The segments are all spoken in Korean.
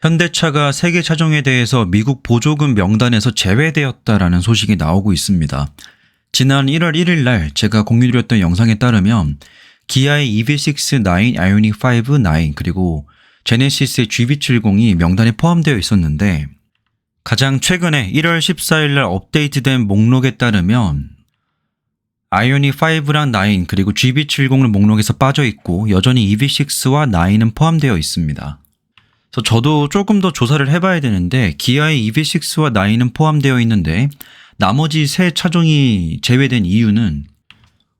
현대차가 세계 차종에 대해서 미국 보조금 명단에서 제외되었다라는 소식이 나오고 있습니다. 지난 1월 1일 날 제가 공유드렸던 영상에 따르면 기아의 EV6 9, 아이오닉 5 9 그리고 제네시스의 GV70이 명단에 포함되어 있었는데 가장 최근에 1월 14일 날 업데이트된 목록에 따르면 아이오닉 5랑 9 그리고 GV70은 목록에서 빠져 있고 여전히 EV6와 9은 포함되어 있습니다. 그래서 저도 조금 더 조사를 해봐야 되는데 기아의 EV6와 9은 포함되어 있는데 나머지 세 차종이 제외된 이유는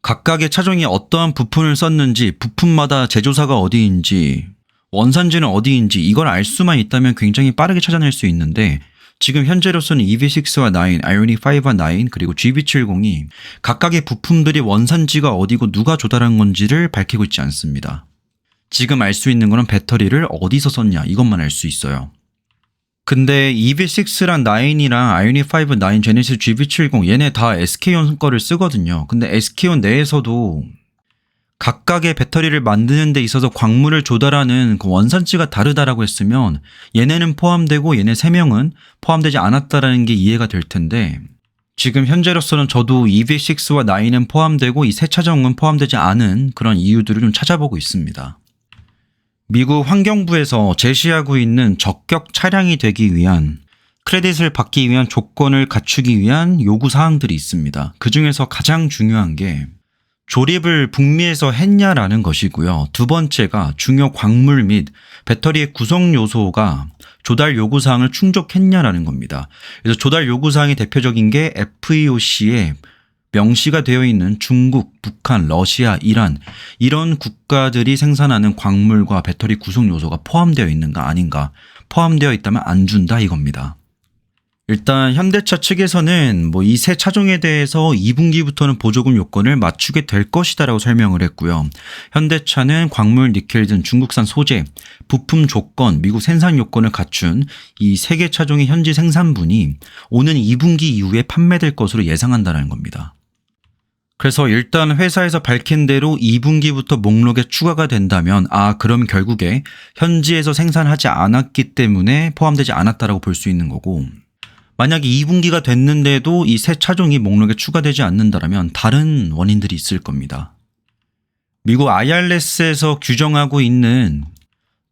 각각의 차종이 어떠한 부품을 썼는지 부품마다 제조사가 어디인지 원산지는 어디인지 이걸 알 수만 있다면 굉장히 빠르게 찾아낼 수 있는데 지금 현재로서는 EV6와 9, 아이오닉 5와 9 그리고 GV70이 각각의 부품들이 원산지가 어디고 누가 조달한 건지를 밝히고 있지 않습니다. 지금 알 수 있는 거는 배터리를 어디서 썼냐 이것만 알 수 있어요. 근데 EV6랑 9이랑 아이오닉 5, 9, 제네시스 GV70 얘네 다 SK온 거를 쓰거든요. 근데 SK온 내에서도 각각의 배터리를 만드는 데 있어서 광물을 조달하는 그 원산지가 다르다라고 했으면 얘네는 포함되고 얘네 3명은 포함되지 않았다라는 게 이해가 될 텐데 지금 현재로서는 저도 EV6와 9은 포함되고 이 세 차종은 포함되지 않은 그런 이유들을 좀 찾아보고 있습니다. 미국 환경부에서 제시하고 있는 적격 차량이 되기 위한 크레딧을 받기 위한 조건을 갖추기 위한 요구 사항들이 있습니다. 그 중에서 가장 중요한 게 조립을 북미에서 했냐라는 것이고요. 두 번째가 중요 광물 및 배터리의 구성 요소가 조달 요구 사항을 충족했냐라는 겁니다. 그래서 조달 요구 사항이 대표적인 게 FEOC의 명시가 되어 있는 중국, 북한, 러시아, 이란 이런 국가들이 생산하는 광물과 배터리 구성 요소가 포함되어 있는가 아닌가 포함되어 있다면 안 준다 이겁니다. 일단 현대차 측에서는 뭐 이 세 차종에 대해서 2분기부터는 보조금 요건을 맞추게 될 것이다라고 설명을 했고요. 현대차는 광물, 니켈 등 중국산 소재, 부품 조건, 미국 생산 요건을 갖춘 이 세 개 차종의 현지 생산분이 오는 2분기 이후에 판매될 것으로 예상한다는 겁니다. 그래서 일단 회사에서 밝힌 대로 2분기부터 목록에 추가가 된다면 아 그럼 결국에 현지에서 생산하지 않았기 때문에 포함되지 않았다라고 볼 수 있는 거고 만약에 2분기가 됐는데도 이 새 차종이 목록에 추가되지 않는다면 다른 원인들이 있을 겁니다. 미국 IRS에서 규정하고 있는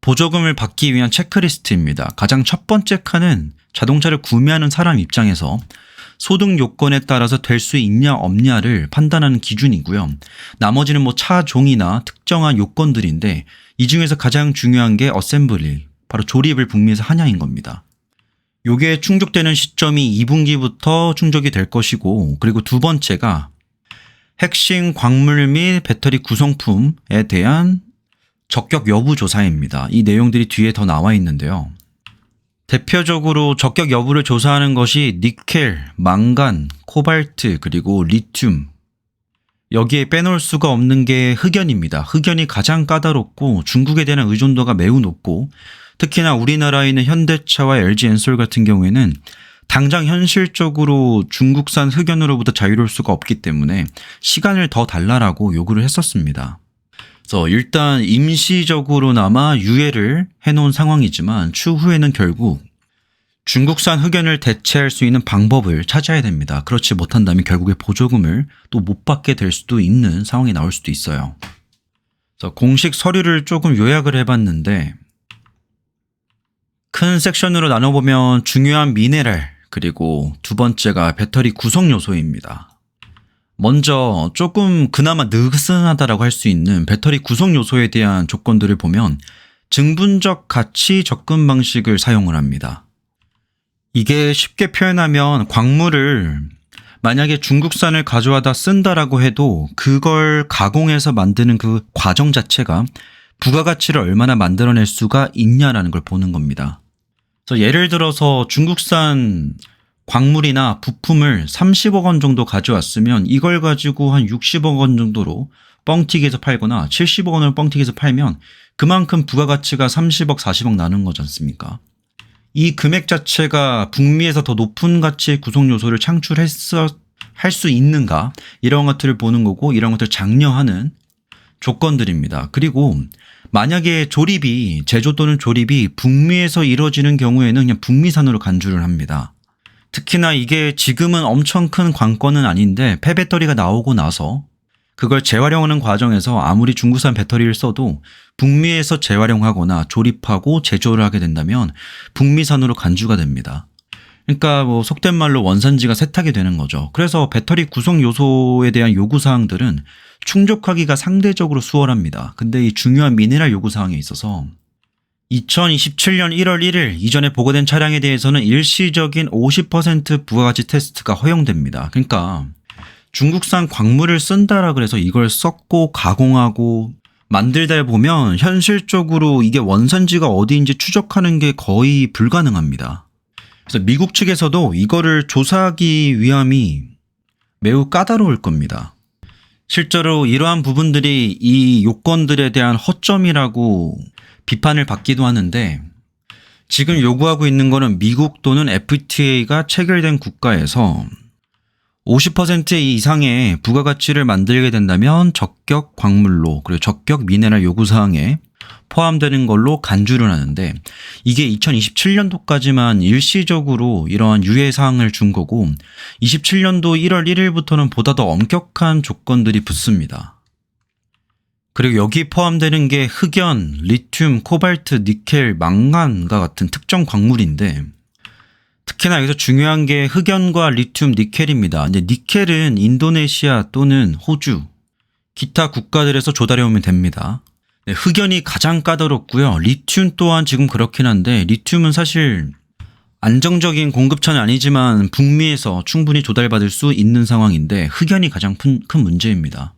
보조금을 받기 위한 체크리스트입니다. 가장 첫 번째 칸은 자동차를 구매하는 사람 입장에서 소득 요건에 따라서 될 수 있냐 없냐를 판단하는 기준이고요. 나머지는 뭐 차종이나 특정한 요건들인데 이 중에서 가장 중요한 게 어셈블리, 바로 조립을 북미에서 하냐인 겁니다. 요게 충족되는 시점이 2분기부터 충족이 될 것이고 그리고 두 번째가 핵심 광물 및 배터리 구성품에 대한 적격 여부 조사입니다. 이 내용들이 뒤에 더 나와 있는데요. 대표적으로 적격 여부를 조사하는 것이 니켈, 망간, 코발트, 그리고 리튬. 여기에 빼놓을 수가 없는 게 흑연입니다. 흑연이 가장 까다롭고 중국에 대한 의존도가 매우 높고 특히나 우리나라에 있는 현대차와 LG 엔솔 같은 경우에는 당장 현실적으로 중국산 흑연으로부터 자유로울 수가 없기 때문에 시간을 더 달라라고 요구를 했었습니다. 그래서 일단 임시적으로나마 유예를 해놓은 상황이지만 추후에는 결국 중국산 흑연을 대체할 수 있는 방법을 찾아야 됩니다. 그렇지 못한다면 결국에 보조금을 또 못 받게 될 수도 있는 상황이 나올 수도 있어요. 그래서 공식 서류를 조금 요약을 해봤는데 큰 섹션으로 나눠보면 중요한 미네랄 그리고 두 번째가 배터리 구성 요소입니다. 먼저 조금 그나마 느슨하다라고 할 수 있는 배터리 구성 요소에 대한 조건들을 보면 증분적 가치 접근 방식을 사용을 합니다. 이게 쉽게 표현하면 광물을 만약에 중국산을 가져와다 쓴다라고 해도 그걸 가공해서 만드는 그 과정 자체가 부가가치를 얼마나 만들어낼 수가 있냐라는 걸 보는 겁니다. 그래서 예를 들어서 중국산 광물이나 부품을 30억 원 정도 가져왔으면 이걸 가지고 한 60억 원 정도로 뻥튀기해서 팔거나 70억 원을 뻥튀기해서 팔면 그만큼 부가가치가 30억, 40억 나는 거지 않습니까? 이 금액 자체가 북미에서 더 높은 가치의 구성 요소를 창출했어 할 수 있는가 이런 것들을 보는 거고 이런 것들을 장려하는 조건들입니다. 그리고 만약에 조립이 제조 또는 조립이 북미에서 이루어지는 경우에는 그냥 북미산으로 간주를 합니다. 특히나 이게 지금은 엄청 큰 관건은 아닌데 폐배터리가 나오고 나서 그걸 재활용하는 과정에서 아무리 중국산 배터리를 써도 북미에서 재활용하거나 조립하고 제조를 하게 된다면 북미산으로 간주가 됩니다. 그러니까 뭐 속된 말로 원산지가 세탁이 되는 거죠. 그래서 배터리 구성 요소에 대한 요구 사항들은 충족하기가 상대적으로 수월합니다. 근데 이 중요한 미네랄 요구 사항에 있어서 2027년 1월 1일 이전에 보고된 차량에 대해서는 일시적인 50% 부가가치 테스트가 허용됩니다. 그러니까 중국산 광물을 쓴다라 그래서 이걸 썩고 가공하고 만들다 보면 현실적으로 이게 원산지가 어디인지 추적하는 게 거의 불가능합니다. 그래서 미국 측에서도 이거를 조사하기 위함이 매우 까다로울 겁니다. 실제로 이러한 부분들이 이 요건들에 대한 허점이라고 비판을 받기도 하는데 지금 요구하고 있는 거는 미국 또는 FTA가 체결된 국가에서 50% 이상의 부가가치를 만들게 된다면 적격 광물로 그리고 적격 미네랄 요구 사항에 포함되는 걸로 간주를 하는데 이게 2027년도까지만 일시적으로 이러한 유예 사항을 준 거고 27년도 1월 1일부터는 보다 더 엄격한 조건들이 붙습니다. 그리고 여기 포함되는 게 흑연, 리튬, 코발트, 니켈, 망간과 같은 특정 광물인데 특히나 여기서 중요한 게 흑연과 리튬, 니켈입니다. 근데 니켈은 인도네시아 또는 호주, 기타 국가들에서 조달해 오면 됩니다. 네, 흑연이 가장 까다롭고요. 리튬 또한 지금 그렇긴 한데 리튬은 사실 안정적인 공급처는 아니지만 북미에서 충분히 조달받을 수 있는 상황인데 흑연이 가장 큰, 큰 문제입니다.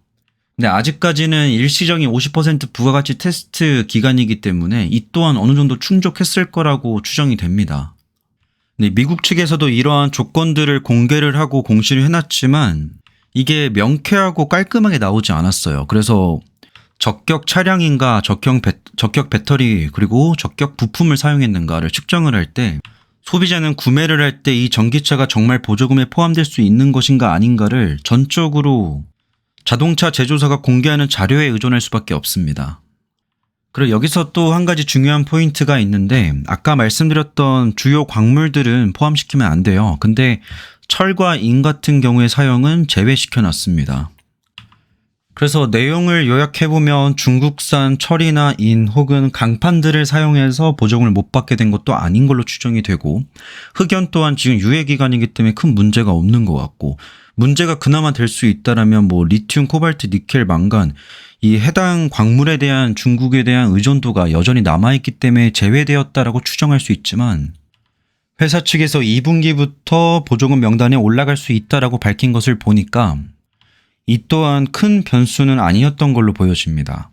근데 아직까지는 일시적인 50% 부가가치 테스트 기간이기 때문에 이 또한 어느 정도 충족했을 거라고 추정이 됩니다. 네, 미국 측에서도 이러한 조건들을 공개를 하고 공시를 해놨지만 이게 명쾌하고 깔끔하게 나오지 않았어요. 그래서 적격 차량인가 적격, 배, 적격 배터리 그리고 적격 부품을 사용했는가를 측정을 할 때 소비자는 구매를 할 때 이 전기차가 정말 보조금에 포함될 수 있는 것인가 아닌가를 전적으로 자동차 제조사가 공개하는 자료에 의존할 수밖에 없습니다. 그리고 여기서 또 한 가지 중요한 포인트가 있는데 아까 말씀드렸던 주요 광물들은 포함시키면 안 돼요. 근데 철과 인 같은 경우의 사용은 제외시켜 놨습니다. 그래서 내용을 요약해보면 중국산 철이나 인 혹은 강판들을 사용해서 보정을 못 받게 된 것도 아닌 걸로 추정이 되고 흑연 또한 지금 유예 기간이기 때문에 큰 문제가 없는 것 같고 문제가 그나마 될 수 있다라면 뭐 리튬, 코발트, 니켈, 망간 이 해당 광물에 대한 중국에 대한 의존도가 여전히 남아있기 때문에 제외되었다라고 추정할 수 있지만 회사 측에서 2분기부터 보조금 명단에 올라갈 수 있다라고 밝힌 것을 보니까 이 또한 큰 변수는 아니었던 걸로 보여집니다.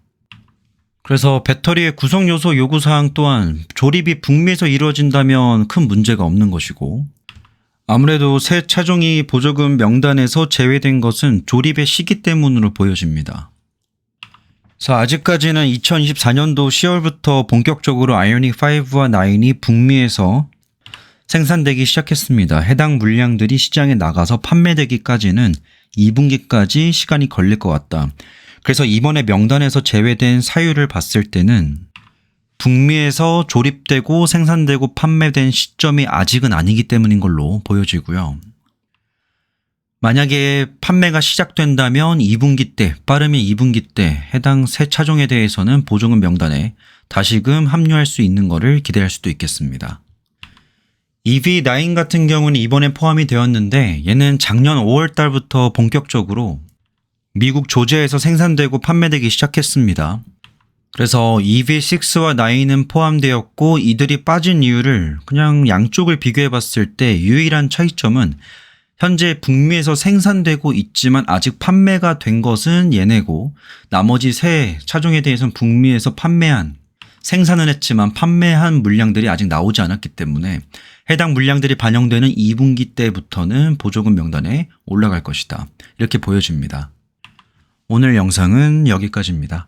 그래서 배터리의 구성 요소 요구 사항 또한 조립이 북미에서 이루어진다면 큰 문제가 없는 것이고 아무래도 새 차종이 보조금 명단에서 제외된 것은 조립의 시기 때문으로 보여집니다. 그래서 아직까지는 2024년도 10월부터 본격적으로 아이오닉 5와 9이 북미에서 생산되기 시작했습니다. 해당 물량들이 시장에 나가서 판매되기까지는 2분기까지 시간이 걸릴 것 같다. 그래서 이번에 명단에서 제외된 사유를 봤을 때는 북미에서 조립되고 생산되고 판매된 시점이 아직은 아니기 때문인 걸로 보여지고요. 만약에 판매가 시작된다면 2분기 때, 빠르면 2분기 때 해당 새 차종에 대해서는 보조금 명단에 다시금 합류할 수 있는 것을 기대할 수도 있겠습니다. EV9 같은 경우는 이번에 포함이 되었는데 얘는 작년 5월 달부터 본격적으로 미국 조지아에서 생산되고 판매되기 시작했습니다. 그래서 EV6와 9은 포함되었고 이들이 빠진 이유를 그냥 양쪽을 비교해 봤을 때 유일한 차이점은 현재 북미에서 생산되고 있지만 아직 판매가 된 것은 얘네고 나머지 세 차종에 대해서는 북미에서 판매한 생산은 했지만 판매한 물량들이 아직 나오지 않았기 때문에 해당 물량들이 반영되는 2분기 때부터는 보조금 명단에 올라갈 것이다. 이렇게 보여집니다. 오늘 영상은 여기까지입니다.